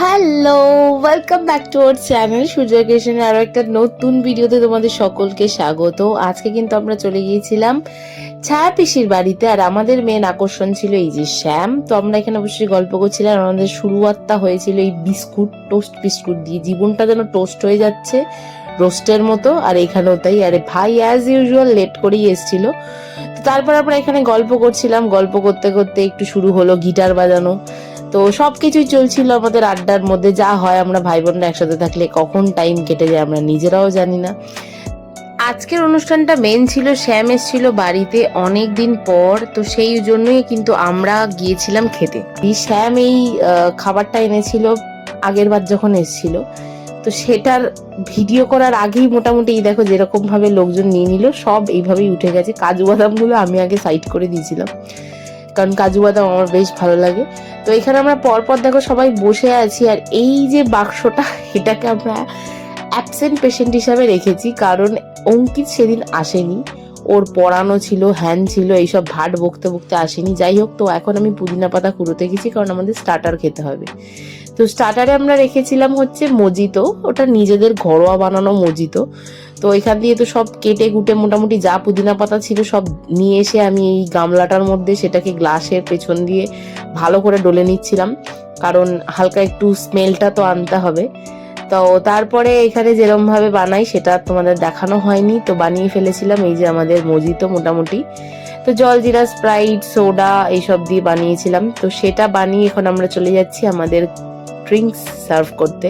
Hello welcome back to our channel Surya কিশনের আরও একটা নতুন ভিডিওতে তোমাদের সকলকে স্বাগত। আজকে কিন্তু আমরা চলে গিয়েছিলাম ছায়া পিসির বাড়িতে, আর আমাদের মেন আকর্ষণ ছিল এই যে শ্যাম তো আমরা এখানে অবশ্যই গল্প করছিলাম আমাদের শুরুয়াতটা হয়েছিল এই বিস্কুট টোস্ট বিস্কুট দিয়ে। জীবনটা যেন টোস্ট হয়ে যাচ্ছে রোস্টের মতো, আর এখানেও তাই। আরে ভাই অ্যাজ ইউজুয়াল লেট করেই এসেছিল। তো তারপর আমরা এখানে গল্প করছিলাম। গল্প করতে করতে একটু শুরু হলো গিটার বাজানো। তো সব কিছুই চলছিল আমাদের আড্ডার মধ্যে, যা হয় আমরা ভাই বোনরা একসাথে থাকলে কখন টাইম কেটে যায় আমরা নিজেরাও জানি না। আজকের অনুষ্ঠানটা মেন ছিল শ্যাম এসেছিল বাড়িতে অনেক দিন পর, তো সেই জন্যই কিন্তু আমরা গিয়েছিলাম খেতে। শ্যাম এই খাবারটা এনেছিল আগের বার যখন এসেছিল, তো সেটার ভিডিও করার আগেই মোটামুটি এই দেখো যেরকম ভাবে লোকজন নিয়ে নিল, সব এইভাবেই উঠে গেছে। কাজু বাদামগুলো আমি আগে সাইড করে দিয়েছিলাম। কারণ কাজু বাদাম আমার বেশ ভালো লাগে। তো এখানে আমরা পরপর দেখো সবাই বসে আছি আর এই যে বাক্সটা, এটাকে আমরা অ্যাবসেন্ট পেশেন্ট হিসাবে রেখেছি কারণ অঙ্কিত সেদিন আসেনি। ওর পড়ানো ছিল হ্যান ছিল, এইসব ভাট বকতে বকতে আসেনি। যাই হোক, তো এখন আমি পুদিনা পাতা কুড়োতে গেছি, কারণ আমাদের স্টার্টার খেতে হবে। তো স্টার্টারে আমরা রেখেছিলাম হচ্ছে মজিতো, ওটা নিজেদের ঘরোয়া বানানো মজিতো। তো এখান দিয়ে তো সব কেটে কুটে মোটামুটি যা পুদিনা পাতা ছিল সব নিয়ে এসে আমি এই গামলাটার মধ্যে সেটাকে গ্লাসের পেছন দিয়ে ভালো করে ডলে নিচ্ছিলাম। কারণ হালকা একটু স্মেলটা তো আনতে হবে। তো তারপরে এখানে যেরম ভাবে বানাই, সেটা তোমাদের দেখানো হয়নি। তো বানিয়ে ফেলেছিলাম, এই যে আমাদের মজিতো মোটামুটি। তো জল জিরা, স্প্রাইট, সোডা এইসব দিয়ে বানিয়েছিলাম। তো সেটা বানিয়ে এখন আমরা চলে যাচ্ছি আমাদের ড্রিঙ্কস সার্ভ করতে।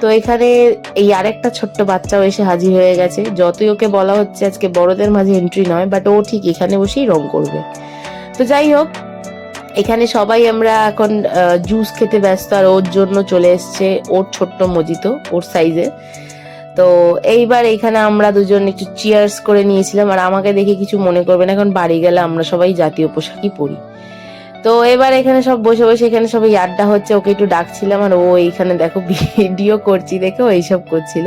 তো এখানে এই আরেকটা ছোট্ট বাচ্চাও এসে হাজির হয়ে গেছে। যতই ওকে বলা হচ্ছে, আজকে বড়দের মাঝে এন্ট্রি নয় বাট ও ঠিক এখানে বসেই রং করবে। তো যাই হোক এখানে সবাই আমরা এখন জুস খেতে ব্যস্ত, আর ওর জন্য চলে এসছে ওর ছোট্ট মজিতো, ওর সাইজে তো এইবার এখানে আমরা দুজন একটু চিয়ার্স করে নিয়েছিলাম, আর আমাকে দেখে কিছু মনে করবে না, এখন বাড়ি গেলে আমরা সবাই জাতীয় পোশাকই পরি। তো এবার এখানে সব বসে বসে এখানে সবাই আড্ডা হচ্ছে, ওকে একটু ডাকছিলাম, আর ও এইখানে দেখো ভিডিও করছি, দেখে ও এইসব করছিল।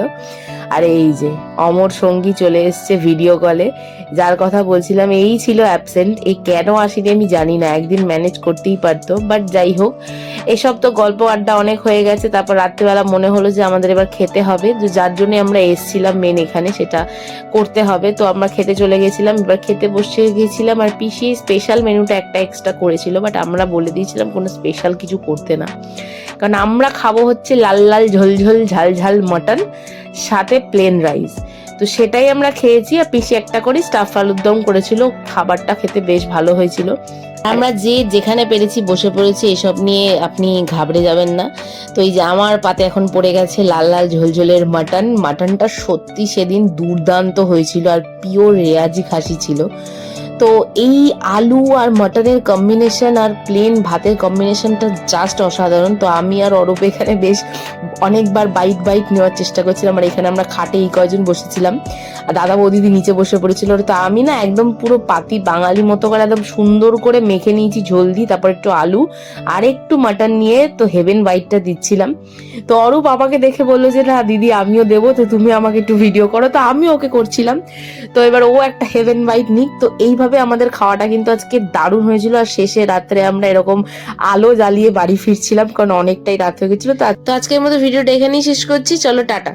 আর এই যে, অমর সঙ্গী চলে এসছে ভিডিও কলে যার কথা বলছিলাম, এই ছিল অ্যাবসেন্ট এই কেন আসেনি আমি জানি না, একদিন ম্যানেজ করতেই পারতো। বাট যাই হোক, এসব তো গল্প আড্ডা অনেক হয়ে গেছে। তারপর রাত্রিবেলা মনে হলো যে আমাদের এবার খেতে হবে। তো যার জন্য আমরা এসছিলাম মেন এখানে, সেটা করতে হবে। তো আমরা খেতে চলে গেছিলাম, এবার খেতে বসে গেছিলাম। আর পিসি স্পেশাল মেনুটা একটা এক্সট্রা করেছিল বাট আমরা বলে দিয়েছিলাম কোনো স্পেশাল কিছু করতে না। কারণ আমরা খাব হচ্ছে লাল লাল ঝোলঝোল ঝাল ঝাল মটন। সাথে প্লেন রাইস তো সেটাই আমরা খেয়েছি আর পিসি একটা করে স্টাফ আলুর দম করেছিল। খাবারটা খেতে বেশ ভালো হয়েছিল। আমরা যে যেখানে পেরেছি, বসে পড়েছি, এসব নিয়ে আপনি ঘাবড়ে যাবেন না। তো এই যে আমার পাতে এখন পড়ে গেছে লাল লাল ঝোলঝোলের মাটন। মাটনটা সত্যি সেদিন দুর্দান্ত হয়েছিল আর পিওর রেয়াজি খাসি ছিল। তো এই আলু আর মাটনের কম্বিনেশন আর প্লেন ভাতের কম্বিনেশনটা জাস্ট অসাধারণ। তো আমি আর অরূপ এখানে বেশ অনেকবার বাইক বাইক নেওয়ার চেষ্টা করছিলাম, আর এখানে আমরা খাটে এই কয়জন বসেছিলাম। আর দাদা বৌদিদি নিচে বসে পড়েছিল। তো আমি না একদম পুরো পাতি বাঙালি মতো করে একদম সুন্দর করে মেখে নিয়েছি ঝোল দিয়ে, তারপর একটু আলু আর একটু মাটন নিয়ে তো হেভেন বাইটটা দিচ্ছিলাম। তো অরূপ আমাকে দেখে বলল যে, না দিদি, আমিও দেবো, তো তুমি আমাকে একটু ভিডিও করো। তো আমি ওকে করছিলাম। তো এবার ও একটা হেভেন বাইট নিক। তো এইভাবে আমাদের খাওয়াটা কিন্তু আজকে দারুণ হয়েছিল। আর শেষে রাত্রে আমরা এরকম আলো জ্বালিয়ে বাড়ি ফিরছিলাম, কারণ অনেকটাই রাত হয়ে গেছিল। তো আজকের মতো ভিডিওটা এখানেই শেষ করছি। চলো, টাটা।